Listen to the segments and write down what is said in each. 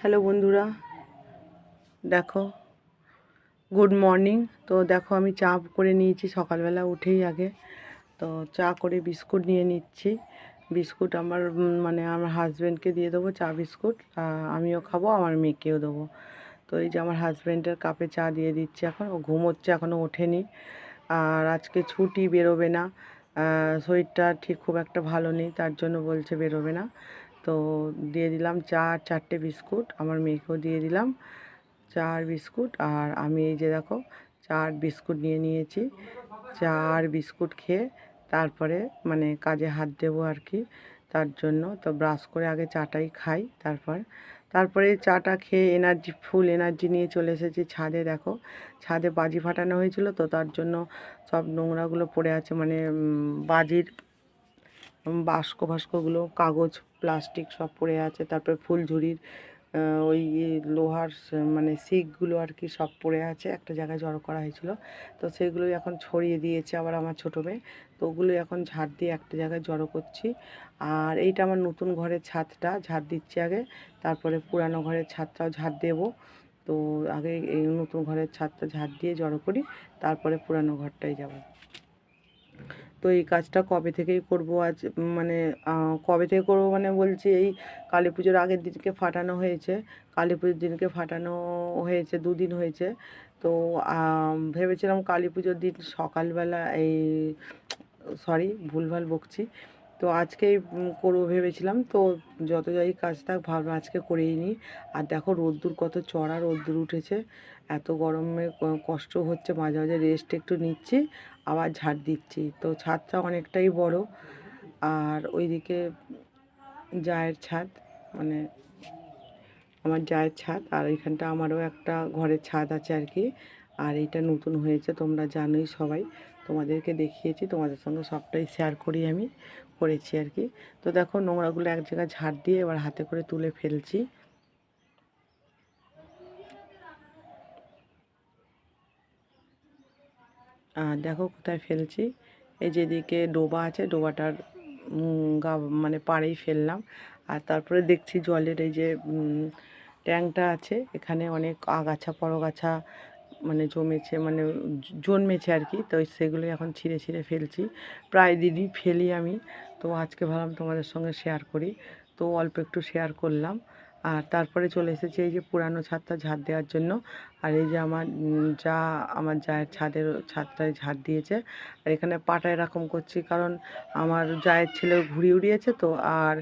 Hello বন্ধুরা, দেখো good morning তো দেখো, আমি চা করে নিয়েছি সকালবেলা উঠেই আগে। তো চা করে বিস্কুট নিয়ে নিচ্ছি। বিস্কুট আমার মানে আমার হাজব্যান্ডকে দিয়ে দেবো চা বিস্কুট। আমিও খাব, আমার মেয়েকেও দেবো। তো এই যে আমার হাজব্যান্ডের কাপে চা দিয়ে দিচ্ছি এখন। ও ঘুমোচ্ছে এখনও ওঠেনি। আর আজকে ছুটি, বেরোবে না। শরীরটা ঠিক খুব একটা ভালো নেই, তার জন্য বলছে বেরোবে না। তো দিয়ে দিলাম চা আর চারটে বিস্কুট, আমার মেয়েকেও দিয়ে দিলাম চা আর বিস্কুট। আর আমি এই যে দেখো চা আর বিস্কুট নিয়ে নিয়েছি। চা আর বিস্কুট খেয়ে তারপরে মানে কাজে হাত দেবো আর কি, তার জন্য। তো ব্রাশ করে আগে চাটাই খাই তারপর। তারপরে চাটা খেয়ে এনার্জি, ফুল এনার্জি নিয়ে চলে এসেছি ছাদে, দেখো। ছাদে বাজি ফাটানো হয়েছিল তো তার জন্য সব নোংরাগুলো পড়ে আছে মানে বাজির বাস্ক ভাস্কগুলো কাগজ প্লাস্টিক সব পড়ে আছে, তারপরে ফুলঝুরির ওই লোহার মানে শিকগুলো আর কি সব পড়ে আছে, একটা জায়গায় জড়ো করা হয়েছিল। তো সেগুলোই এখন ছড়িয়ে দিয়েছে আবার আমার ছোটো মেয়ে। তো ওগুলো এখন ঝাড় দিয়ে একটা জায়গায় জড়ো করছি। আর এইটা আমার নতুন ঘরের ছাদটা, ঝাড় দিচ্ছি আগে, তারপরে পুরানো ঘরের ছাদটাও ঝাড় দেবো। তো আগে এই নতুন ঘরের ছাদটা ঝাড় দিয়ে জড়ো করি, তারপরে পুরানো ঘরটাই যাব। তো এই কাজটা কবে থেকেই করব? আজ মানে কবে থেকে করব মানে বলছি এই কালী পুজোর আগের দিনকে ফাটানো হয়েছে। কালী পুজোর দিনকে ফাটানো হয়েছে, দুদিন হয়েছে। তো ভেবেছিলাম কালী পুজোর দিন সকালবেলা এই, সরি, ভুলভাল বকছি। তো আজকেই করব ভেবেছিলাম। তো যত যাই কাজ থাক ভাবলাম আজকে করেই নিই। আর দেখো রোদ্দুর কত চড়া রোদ্দুর উঠেছে। এত গরমে কষ্ট হচ্ছে, মাঝে মাঝে রেস্ট একটু নিচ্ছি, আবার ঝাড় দিচ্ছি। তো ছাদটা অনেকটাই বড়। আর ওইদিকে জায়ের ছাদ মানে আমার জায়ের ছাদ, আর এখানটা আমারও একটা ঘরের ছাদ আছে আর কি। আর এইটা নতুন হয়েছে, তোমরা জানোই সবাই। তোমাদেরকে দেখিয়েছি, তোমাদের সঙ্গে সবটাই শেয়ার করি আমি। করেছি আর কি। তো দেখো নোংরাগুলো এক জায়গায় ঝাড় দিয়ে এবার হাতে করে তুলে ফেলছি। আর দেখো কোথায় ফেলছি? এই যেদিকে ডোবা আছে, ডোবাটার গা মানে পাড়েই ফেললাম। আর তারপরে দেখছি জলের এই যে ট্যাঙ্কটা আছে, এখানে অনেক আগাছা, পরগাছা মানে জমেছে মানে জন্মেছে আর কি। তো সেগুলো এখন ছিঁড়ে ছিঁড়ে ফেলছি। প্রায় দিদি ফেলি আমি। তো আজকে ভাবলাম তোমাদের সঙ্গে শেয়ার করি। তো অল্প একটু শেয়ার করলাম। আর তারপরে চলে এসেছি এই যে পুরানো ছাদটা ঝাড় দেওয়ার জন্য। আর এই যে আমার যা আমার জায়ের ছাদের ছাদটায় ঝাড় দিয়েছে। আর এখানে পাটা এরকম করছি কারণ আমার জায়ের ছেলে ঘুড়ি উড়িয়েছে তো, আর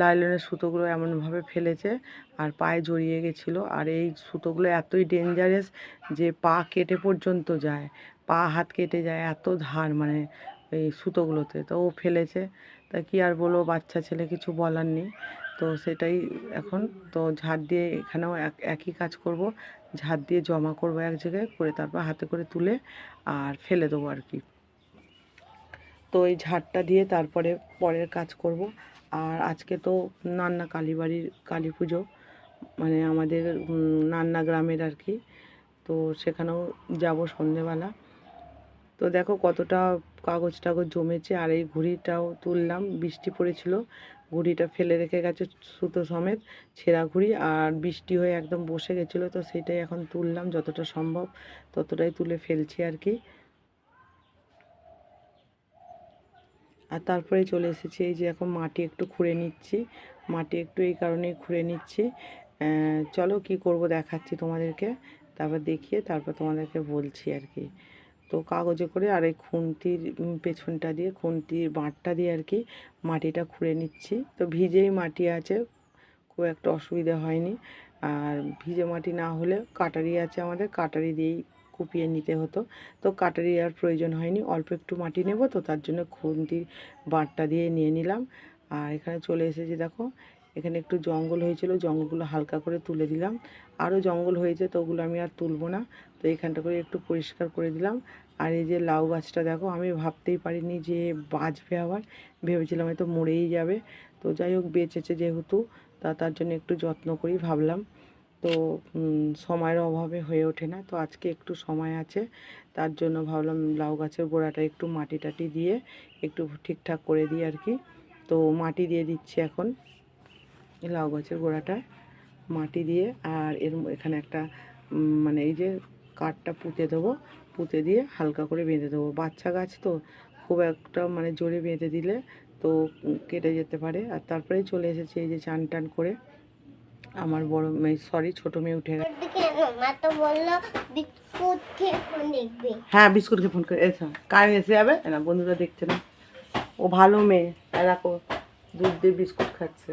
লাইলনের সুতোগুলো এমনভাবে ফেলেছে আর পায়ে জড়িয়ে গেছিল। আর এই সুতোগুলো এতই ডেঞ্জারাস যে পা কেটে পর্যন্ত যায়, পা হাত কেটে যায়, এত ধার মানে এই সুতোগুলোতে। তো ও ফেলেছে। তা কি আর বলব, বাচ্চা ছেলে কিছু বলার নেই। তো সেটাই এখন, তো ঝাড় দিয়ে এখানেও এক, একই কাজ করব। ঝাড় দিয়ে জমা করব এক জায়গায়, করে তারপর হাতে করে তুলে আর ফেলে দেবো আর কি। তো এই ঝাড়টা দিয়ে তারপরে পরের কাজ করব। আর আজকে তো নান্না কালীবাড়ির কালী পুজো মানে আমাদের নান্না গ্রামের আর কি। তো সেখানেও যাব সন্ধেবেলা। তো দেখো কতটা কাগজ টাগজ জমেছে আর এই ঘুড়িটাও তুললাম। বৃষ্টি পড়েছিল, ঘুড়িটা ফেলে রেখে গেছে সুতো সমেত, ছেঁড়া ঘুড়ি আর বৃষ্টি হয়ে একদম বসে গেছিল, তো সেটাই এখন তুললাম যতটা সম্ভব, ততটাই তুলে ফেলছি আর কি। আর তারপরে চলে এসেছি, এই যে এখন মাটি একটু খুঁড়ে নিচ্ছি, মাটি একটু এই কারণেই খুঁড়ে নিচ্ছি। চলো কি করব দেখাচ্ছি তোমাদেরকে, তারপর দেখিয়ে তারপর তোমাদেরকে বলছি আর কি। তো কাগজে করে আর এই খুন্তির পেছনটা দিয়ে, খুন্তির বাঁটটা দিয়ে আর কি মাটিটা খুঁড়ে নিচ্ছি। তো ভিজেই মাটি আছে, খুব একটা অসুবিধা হয়নি। আর ভিজে মাটি না হলে কাটারি আছে আমাদের, কাটারি দিয়েই কুপিয়ে নিতে হতো। তো কাটারি আর প্রয়োজন হয়নি, অল্প একটু মাটি নেব তো তার জন্য খুন্তির বাঁটটা দিয়ে নিয়ে নিলাম। আর এখানে চলে এসেছি দেখো এখানে একটু জঙ্গল হয়েছিল, জঙ্গলগুলো হালকা করে তুলে দিলাম। আরও জঙ্গল হয়েছে তো ওগুলো আমি আর তুলবো না। তো এখানটা করে একটু পরিষ্কার করে দিলাম। আর এই যে লাউ গাছটা দেখো, আমি ভাবতেই পারিনি যে বাঁচবে আবার। ভেবেছিলাম হয়তো মরেই যাবে। তো যাই হোক, বেঁচেছে যেহেতু, তা তার জন্য একটু যত্ন করি ভাবলাম। তো সময়ের অভাবে হয়ে ওঠে না। তো আজকে একটু সময় আছে, তার জন্য ভাবলাম লাউ গাছের গোড়াটা একটু মাটি টাটি দিয়ে একটু ঠিকঠাক করে দিই আর কি। তো মাটি দিয়ে দিচ্ছি এখন। এই লাউ গাছের গোড়াটায় মাটি দিয়ে আর এর এখানে একটা মানে এই যে কাঠটা পুঁতে দেবো পুঁতে দিয়ে হালকা করে বেঁধে দেবো। বাচ্চা গাছ তো খুব একটা মানে জোরে বেঁধে দিলে তো কেটে যেতে পারে। আর তারপরেই চলে এসেছে এই যে চান টান করে। আমার বড় মেয়ে সরি ছোটো মেয়ে উঠে গেছে। বলল বিস্কুট খেয়ে ফোন হ্যাঁ বিস্কুটকে ফোন করে এসো কারেন্ট এসে যাবে? না বন্ধুরা দেখছে না। ও ভালো মেয়ে দেখো দুধ দিয়ে বিস্কুট খাচ্ছে।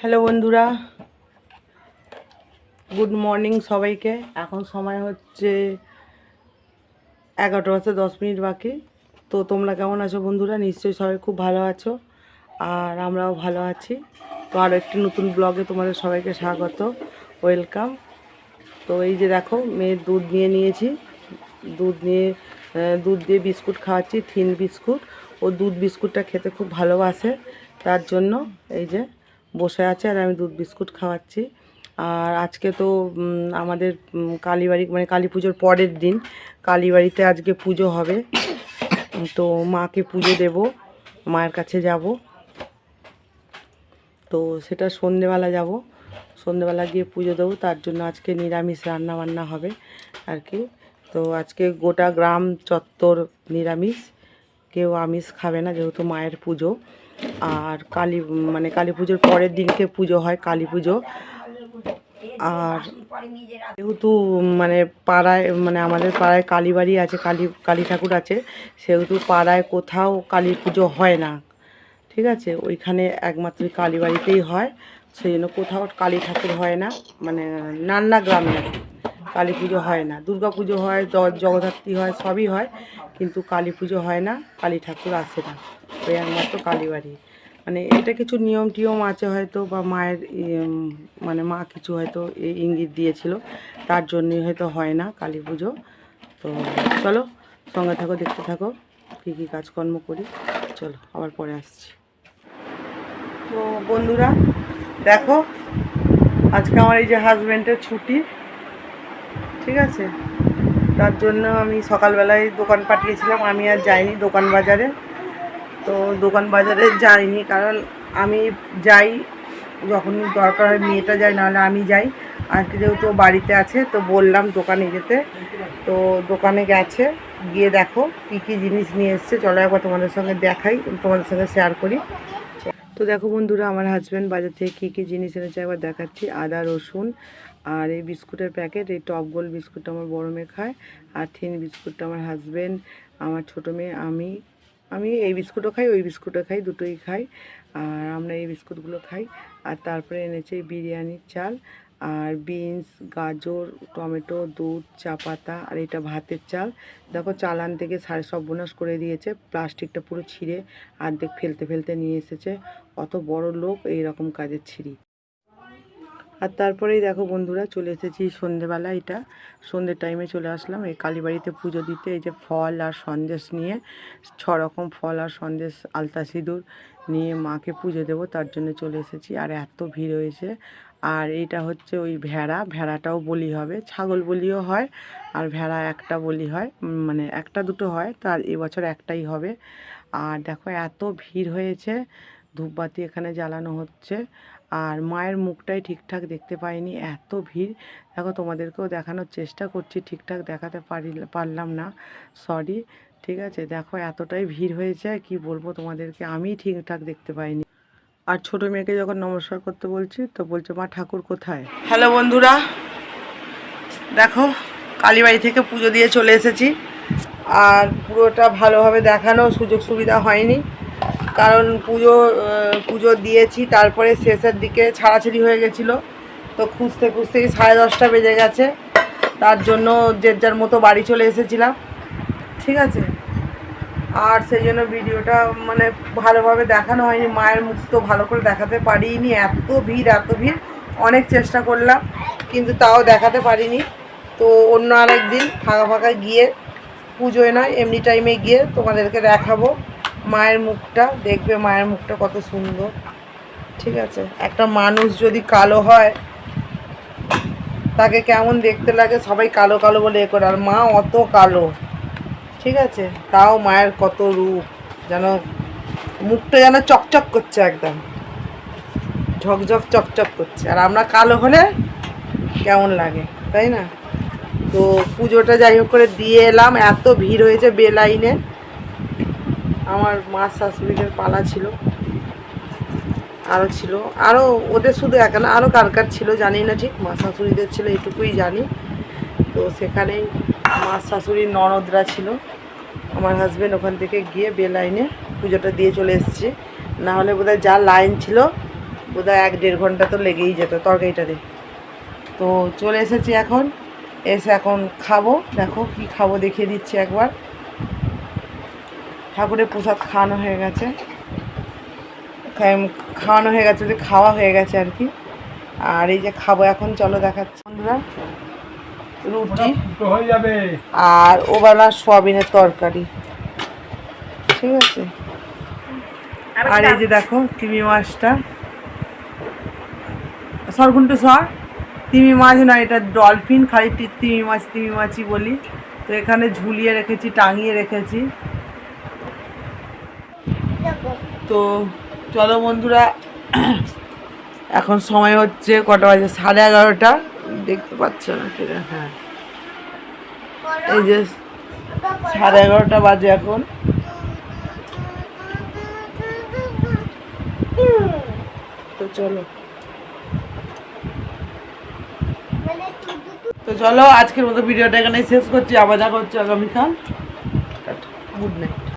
হ্যালো বন্ধুরা। গুড মর্নিং সবাইকে। এখন সময় হচ্ছে এগারোটা বাজতে দশ মিনিট বাকি। তো তোমরা কেমন আছো বন্ধুরা? নিশ্চয়ই সবাই খুব ভালো আছো, আর আমরাও ভালো আছি। তো আরও একটি নতুন ব্লগে তোমাদের সবাইকে স্বাগত। ওয়েলকাম তো এই যে দেখো, মেয়ের দুধ নিয়ে নিয়েছি। দুধ নিয়ে দুধ দিয়ে বিস্কুট খাওয়াচ্ছি, থিন বিস্কুট। ও দুধ বিস্কুটটা খেতে খুব ভালোবাসে। তার জন্য এই যে বসে আছে আর আমি দুধ বিস্কুট খাওয়াচ্ছি। আর আজকে তো আমাদের কালীবাড়ি মানে কালী পুজোর পরের দিন কালীবাড়িতে আজকে পুজো হবে। তো মাকে পুজো দেব, মায়ের কাছে যাব। তো সেটা সন্ধেবেলা যাব। সন্ধেবেলা গিয়ে পুজো দেবো, তার জন্য আজকে নিরামিষ রান্না বান্না হবে আর কি। তো আজকে গোটা গ্রাম চত্বর নিরামিষ। কেউ আমিষ খাবে না, যেহেতু মায়ের পুজো। আর কালী মানে কালী পুজোর পরের দিনকে পুজো হয়, কালী পুজো। আর যেহেতু মানে পাড়ায় মানে আমাদের পাড়ায় কালীবাড়ি আছে, কালী কালী ঠাকুর আছে, সেহেতু পাড়ায় কোথাও কালী পুজো হয় না। ঠিক আছে? ওইখানে একমাত্র কালীবাড়িতেই হয়। সেই জন্য কোথাও কালী ঠাকুর হয় না মানে নান্না গ্রামে। কালী পুজো হয় না। দুর্গা পুজো হয় জগদ্ধাত্রী হয়, সবই হয়, কিন্তু কালী পুজো হয় না, কালী ঠাকুর আসে না। ওই একমাত্র কালীবাড়ি মানে এটা কিছু নিয়ম টিয়ম আছে হয়তো বা মায়ের মানে মা কিছু হয়তো এই ইঙ্গিত দিয়েছিল, তার জন্যই হয়তো হয় না কালী পুজো। তো চলো, সঙ্গে থাকো, দেখতে থাকো, কী কী কাজকর্ম করি। চলো, আবার পরে আসছি। তো বন্ধুরা, দেখো, আজকে আমার এই যে হাজব্যান্ডের ছুটি ঠিক আছে? তার জন্য আমি সকালবেলায় দোকান পাঠিয়েছিলাম, আমি আর যাইনি দোকান বাজারে। তো দোকান বাজারে যাইনি, কারণ আমি যাই যখন দরকার হয়, মেয়েটা যায়, নাহলে আমি যাই। আজকে যেহেতু বাড়িতে আছে, তো বললাম দোকানে যেতে। তো দোকানে গেছে, গিয়ে দেখো কী কী জিনিস নিয়ে এসছে। চলো একবার তোমাদের সঙ্গে দেখাই, তোমাদের সঙ্গে শেয়ার করি। তো দেখো বন্ধুরা, আমার হাজব্যান্ড বাজার থেকে কী কী জিনিস এনেছে, একবার দেখাচ্ছি। আদা, রসুন আর এই বিস্কুটের প্যাকেট, এই টপ গোল বিস্কুটটা আমার বড় মেয়ে খায়, আর থিন বিস্কুটটা আমার হাজব্যান্ড আমার ছোটো মেয়ে, আমি আমি এই বিস্কুটও খাই, ওই বিস্কুটও খাই, দুটোই খাই, আর আমরা এই বিস্কুটগুলো খাই। আর তারপরে এনেছে বিরিয়ানির চাল, আর বিনস গাজর, টমেটো, দুধ, চা পাতা, আর এটা ভাতের চাল। দেখো চালান থেকে সাড়ে সব বোনাস করে দিয়েছে, প্লাস্টিকটা পুরো ছিঁড়ে অর্ধেক ফেলতে ফেলতে নিয়ে এসেছে। অত বড় লোক এই রকম কাজের ছিঁড়ি। আর তারপরেই দেখো বন্ধুরা চলে এসেছি সন্ধেবেলা এটা। সন্ধ্যের টাইমে চলে আসলাম, এই কালীবাড়িতে পুজো দিতে। এই যে ফল আর সন্দেশ নিয়ে, ছ রকম ফল আর সন্দেশ, আলতা সিঁদুর নিয়ে মাকে পুজো দেবো, তার জন্য চলে এসেছি। আর এত ভিড় হয়েছে। আর এইটা হচ্ছে ওই ভেড়া, ভেড়াটাও বলি হবে। ছাগল বলিও হয় আর ভেড়া একটা বলি হয় মানে একটা দুটো হয় তার এবছর একটাই হবে। আর দেখো এত ভিড় হয়েছে, ধূপবাতি এখানে জ্বালানো হচ্ছে। আর মায়ের মুখটাই ঠিকঠাক দেখতে পাইনি, এত ভিড়। দেখো তোমাদেরকেও দেখানোর চেষ্টা করছি, ঠিকঠাক দেখাতে পারি পারলাম না সরি ঠিক আছে? দেখো এতটাই ভিড় হয়েছে কি বলব তোমাদেরকে আমি ঠিকঠাক দেখতে পাইনি। আর ছোট মেয়েকে যখন নমস্কার করতে বলছি, তো বলছে, মা, ঠাকুর কোথায়? হ্যালো বন্ধুরা, দেখো, কালীবাড়ি থেকে পুজো দিয়ে চলে এসেছি, আর পুরোটা ভালোভাবে দেখানো সুযোগ সুবিধা হয়নি। কারণ পুজো পুজো দিয়েছি, তারপরে শেষের দিকে ছাড়াছাড়ি হয়ে গেছিল। তো খুঁজতে খুঁজতেই সাড়ে দশটা বেজে গেছে। তার জন্য যে যার মতো বাড়ি চলে এসেছিলাম। ঠিক আছে? আর সেই জন্য ভিডিওটা মানে ভালোভাবে দেখানো হয়নি। মায়ের মুখ তো ভালো করে দেখাতে পারিনি। এত ভিড় এত ভিড়। অনেক চেষ্টা করলাম, কিন্তু তাও দেখাতে পারিনি। তো অন্য আরেক দিন ফাঁকা ফাঁকা গিয়ে পুজোয় নয়, এমনি টাইমে গিয়ে তোমাদেরকে দেখাবো। মায়ের মুখটা, দেখবে মায়ের মুখটা কত সুন্দর। ঠিক আছে? একটা মানুষ যদি কালো হয়, তাকে কেমন দেখতে লাগে? সবাই কালো কালো বলে এ করে। আর মা অত কালো। ঠিক আছে? তাও মায়ের কত রূপ। যেন মুখটা যেন চকচক করছে একদম। ঝকঝক চকচক করছে। আর আমরা কালো হলে কেমন লাগে? তাই না? তো পুজোটা যাই হোক করে দিয়ে এলাম। এত ভিড় হয়েছে বেলাইনে। আমার মা শাশুড়িদের পালা ছিল। আরও ছিল। আরও ওদের শুধু একা না আরও কার কার ছিল জানি না ঠিক। মা শাশুড়িদের ছিল এটুকুই জানি। তো সেখানেই মা শাশুড়ির ননদরা ছিল। আমার হাজবেন্ড ওখান থেকে গিয়ে বেলাইনে পুজোটা দিয়ে চলে এসছে। না হলে বোধহয় যা লাইন ছিল, বোধহয় এক দেড় ঘণ্টা তো লেগেই যেত তরকারিটা দিয়ে। তো চলে এসেছি এখন। এসে এখন খাব। দেখো কি খাব দেখিয়ে দিচ্ছি একবার। ঠাকুরের প্রসাদ খাওয়ানো হয়ে গেছে। খাওয়ানো হয়ে গেছে যে খাওয়া হয়ে গেছে আর কি। আর এই যে খাব এখন চলো দেখাচ্ছি। বন্ধুরা রুটি আর ওবেলা সোয়াবিনের তরকারি। ঠিক আছে? আর এই যে দেখো তিমি মাছটা। সরগুন্টু সর। তিমি মাছ না এটা ডলফিন খালি তিমি মাছ তিমি মাছই বলি। তো এখানে ঝুলিয়ে রেখেছি টাঙিয়ে রেখেছি দেখো তো চলো বন্ধুরা, এখন সময় হচ্ছে কটা বাজে? সাড়ে এগারোটা। দেখতে পাচ্ছ না সেটা হ্যাঁ। এই যে সাড়ে এগারোটা বাজে এখন। তো চলো। তো চলো, আজকের মতো ভিডিওটা এখানে শেষ করছি। আবার দেখা হচ্ছে আগামীকাল। Good night